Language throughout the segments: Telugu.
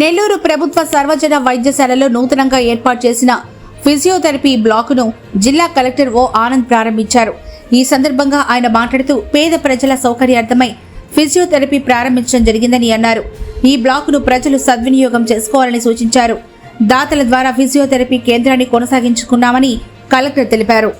నెల్లూరు ప్రభుత్వ సర్వజన వైద్యశాలలో నూతనంగా ఏర్పాటు చేసిన ఫిజియోథెరపీ బ్లాకును జిల్లా కలెక్టర్ ఓ ఆనంద్ ప్రారంభించారు. ఈ సందర్భంగా ఆయన మాట్లాడుతూ పేద ప్రజల సౌకర్యార్థమై ఫిజియోథెరపీ ప్రారంభించడం జరిగిందని అన్నారు. ఈ బ్లాకును ప్రజలు సద్వినియోగం చేసుకోవాలని సూచించారు. దాతల ద్వారా ఫిజియోథెరపీ కేంద్రాన్ని కొనసాగించుకున్నామని కలెక్టర్ తెలిపారు.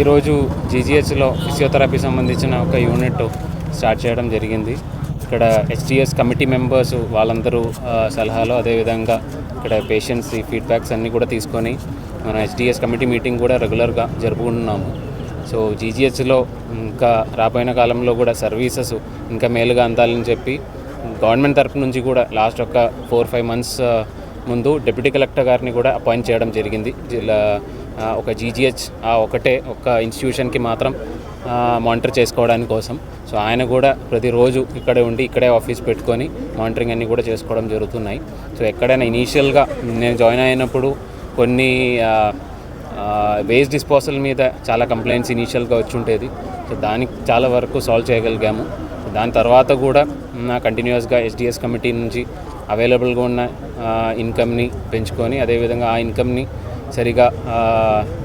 ఈరోజు జీజీహెచ్లో ఫిజియోథెరపీ సంబంధించిన ఒక యూనిట్ స్టార్ట్ చేయడం జరిగింది. ఇక్కడ హెచ్డిఎస్ కమిటీ మెంబర్స్ వాళ్ళందరూ సలహాలు అదేవిధంగా ఇక్కడ పేషెంట్స్ ఫీడ్బ్యాక్స్ అన్నీ కూడా తీసుకొని మన హెచ్డిఎస్ కమిటీ మీటింగ్ కూడా రెగ్యులర్గా జరుపుకుంటున్నాము. సో జీజీహెచ్లో ఇంకా రాబోయిన కాలంలో కూడా సర్వీసెస్ ఇంకా మేలుగా అందాలని చెప్పి గవర్నమెంట్ తరపు నుంచి కూడా లాస్ట్ ఒక ఫోర్ ఫైవ్ మంత్స్ ముందు డిప్యూటీ కలెక్టర్ గారిని కూడా అపాయింట్ చేయడం జరిగింది. జిల్లా ఒక జీజీహెచ్ ఆ ఒకటే ఒక ఇన్స్టిట్యూషన్కి మాత్రం మానిటర్ చేసుకోవడానికి కోసం. సో ఆయన కూడా ప్రతిరోజు ఇక్కడే ఉండి ఇక్కడే ఆఫీస్ పెట్టుకొని మానిటరింగ్ అన్నీ కూడా చేసుకోవడం జరుగుతున్నాయి. సో ఎక్కడైనా ఇనీషియల్గా నేను జాయిన్ అయినప్పుడు కొన్ని వేస్ట్ డిస్పోజల్ మీద చాలా కంప్లైంట్స్ ఇనీషియల్గా వచ్చి ఉండేది సో దానికి చాలా వరకు సాల్వ్ చేయగలిగాము. దాని తర్వాత కూడా నా కంటిన్యూస్గా ఎస్డిఎస్ కమిటీ నుంచి అవైలబుల్గా ఉన్న ఇన్కమ్ని పెంచుకొని అదేవిధంగా ఆ ఇన్కమ్ని సరిగా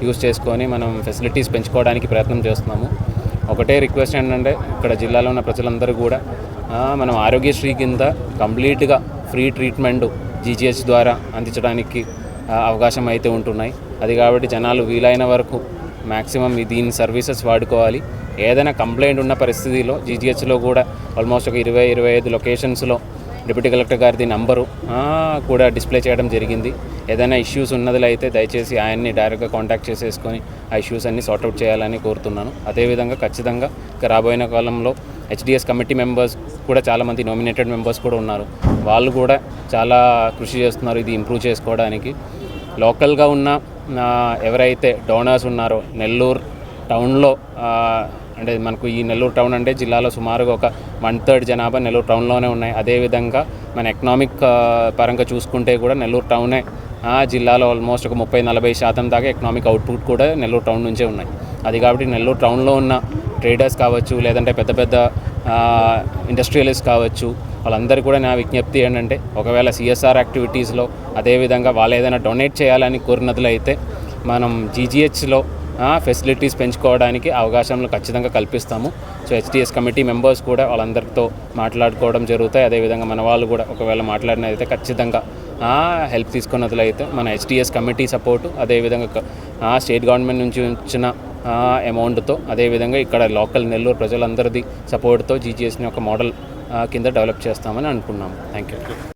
యూస్ చేసుకొని మనం ఫెసిలిటీస్ పెంచుకోవడానికి ప్రయత్నం చేస్తున్నాము. ఒకటే రిక్వెస్ట్ ఏంటంటే ఇక్కడ జిల్లాలో ఉన్న ప్రజలందరూ కూడా మనం ఆరోగ్యశ్రీ కింద కంప్లీట్గా ఫ్రీ ట్రీట్మెంట్ జీజీహెచ్ ద్వారా అందించడానికి అవకాశం అయితే ఉంటున్నాయి. అది కాబట్టి జనాలు వీలైన వరకు మ్యాక్సిమం దీని సర్వీసెస్ వాడుకోవాలి. ఏదైనా కంప్లైంట్ ఉన్న పరిస్థితిలో జీజీహెచ్లో కూడా ఆల్మోస్ట్ ఒక ఇరవై ఇరవై ఐదు లొకేషన్స్లో డిప్యూటీ కలెక్టర్ గారిది నంబరు కూడా డిస్ప్లే చేయడం జరిగింది. ఏదైనా ఇష్యూస్ ఉన్నదిలో అయితే దయచేసి ఆయన్ని డైరెక్ట్గా కాంటాక్ట్ చేసేసుకొని ఆ ఇష్యూస్ అన్ని సార్ట్అవుట్ చేయాలని కోరుతున్నాను. అదేవిధంగా ఖచ్చితంగా రాబోయిన రాబోయే కాలంలో హెచ్డిఎస్ కమిటీ మెంబర్స్ కూడా చాలామంది నామినేటెడ్ మెంబర్స్ కూడా ఉన్నారు. వాళ్ళు కూడా చాలా కృషి చేస్తున్నారు ఇది ఇంప్రూవ్ చేసుకోవడానికి. లోకల్గా ఉన్న ఎవరైతే డోనర్స్ ఉన్నారో నెల్లూరు టౌన్లో అంటే మనకు ఈ నెల్లూరు టౌన్ అంటే జిల్లాలో సుమారుగా ఒక వన్ థర్డ్ జనాభా నెల్లూరు టౌన్లోనే ఉన్నాయి. అదేవిధంగా మన ఎకనామిక్ పరంగా చూసుకుంటే కూడా నెల్లూరు టౌనే ఆ, జిల్లాలో ఆల్మోస్ట్ ఒక ముప్పై నలభై శాతం దాకా ఎకనామిక్ అవుట్పుట్ కూడా నెల్లూరు టౌన్ నుంచే ఉన్నాయి. అది కాబట్టి నెల్లూరు టౌన్లో ఉన్న ట్రేడర్స్ కావచ్చు లేదంటే పెద్ద పెద్ద ఇండస్ట్రియలిస్ట్ కావచ్చు వాళ్ళందరూ కూడా నా విజ్ఞప్తి ఏంటంటే ఒకవేళ సిఎస్ఆర్ యాక్టివిటీస్లో అదేవిధంగా వాళ్ళు ఏదైనా డొనేట్ చేయాలని కోరినట్లు అయితే మనం జీజీహెచ్లో ఫెసిలిటీస్ పెంచుకోవడానికి అవకాశాలను ఖచ్చితంగా కల్పిస్తాము. సో హెచ్డిఎస్ కమిటీ మెంబర్స్ కూడా వాళ్ళందరితో మాట్లాడుకోవడం జరుగుతాయి. అదేవిధంగా మన వాళ్ళు కూడా ఒకవేళ మాట్లాడినదైతే ఖచ్చితంగా హెల్ప్ తీసుకున్నట్లయితే మన హెచ్డిఎస్ కమిటీ సపోర్టు అదేవిధంగా ఆ, స్టేట్ గవర్నమెంట్ నుంచి వచ్చిన అమౌంట్తో అదేవిధంగా ఇక్కడ లోకల్ నెల్లూరు ప్రజలందరిది సపోర్ట్తో జీజీఎస్ని ఒక మోడల్ కింద డెవలప్ చేస్తామని అనుకున్నాము. Thank you